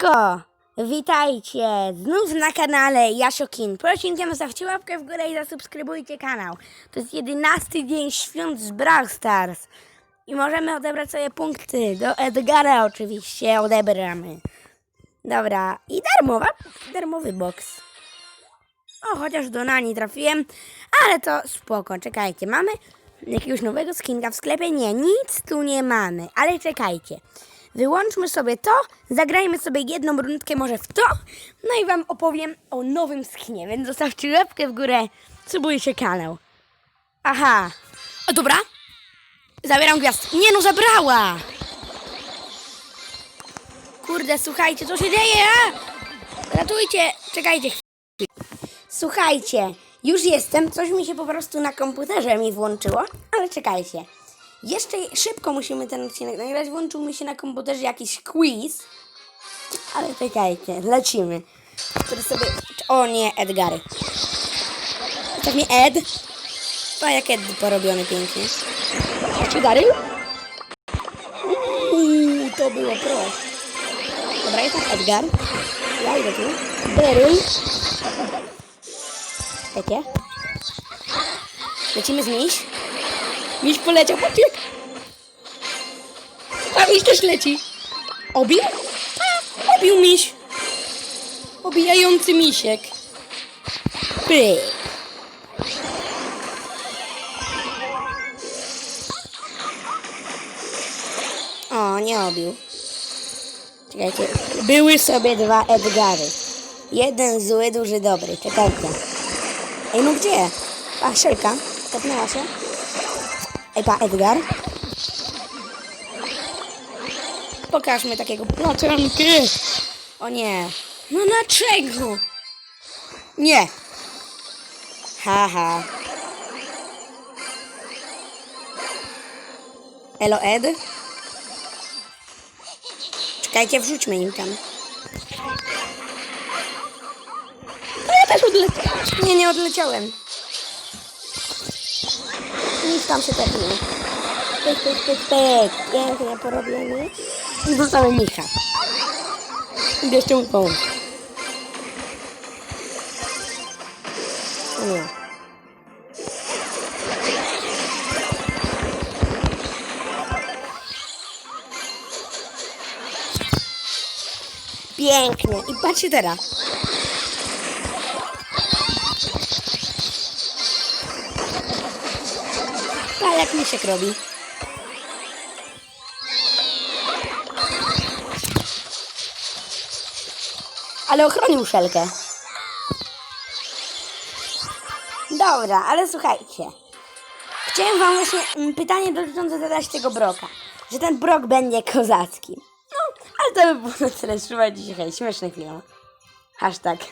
Siemanko! Witajcie znów na kanale Jaszokin. Prosinkiem zostawcie łapkę w górę i zasubskrybujcie kanał. To jest jedenasty dzień świąt z Brawl Stars. I możemy odebrać sobie punkty. Do Edgara oczywiście odebramy. Dobra, i darmowa, darmowy box. O, chociaż do Nani trafiłem, ale to spoko. Czekajcie, mamy jakiegoś nowego skinka w sklepie? Nie, nic tu nie mamy, ale czekajcie. Wyłączmy sobie to, zagrajmy sobie jedną rundkę może w to, no i wam opowiem o nowym skinie, więc zostawcie łapkę w górę, subujcie kanał. Aha, o, dobra, zabieram gwiazd. Nie no, zabrała! Kurde, słuchajcie, co się dzieje? A? Ratujcie, czekajcie Słuchajcie, już jestem, coś mi się po prostu na komputerze mi włączyło, ale czekajcie. Jeszcze szybko musimy ten odcinek nagrać. Włączył mi się na komputerze jakiś quiz. Ale czekajcie, lecimy. Który sobie... O nie, Edgary. Tak mi Ed. O, jak Ed porobiony pięknie. Czy Daryl? Uuu, to było pro. Dobra, jest tak Edgar. Ja idę tu. Daryl. Czekajcie. Lecimy z miś. Miś poleciał, patrzcie. A miś też leci. Obił? A, obił miś. Obijający misiek. Pyk. O, nie obił. Czekajcie. Były sobie dwa Edgary. Jeden zły, duży, dobry. Czekajcie. Ej, no gdzie? A, szelka. Kapnęła się. Ej, pa, Edgar. Pokażmy takiego platankę. O nie. No dlaczego? Nie. Haha. Elo, Ed. Czekajcie, wrzućmy im tam. No ja też odleciałem. Nie, nie odleciałem. Tam się tepnie. Pyk, pyk, pyk, pyk. Pięknie porobiony. I wrzucamy Micha. I jeszcze mój pomóc. Nie. Pięknie. I patrzcie teraz. A jak misiek robi? Ale ochronił szelkę. Dobra, ale słuchajcie. Chciałem wam właśnie mm, pytanie dotyczące zadać tego broka. Że ten brok będzie kozacki. No, ale to by było na tyle. Trzymajcie się, hej, śmieszny film. Hashtag.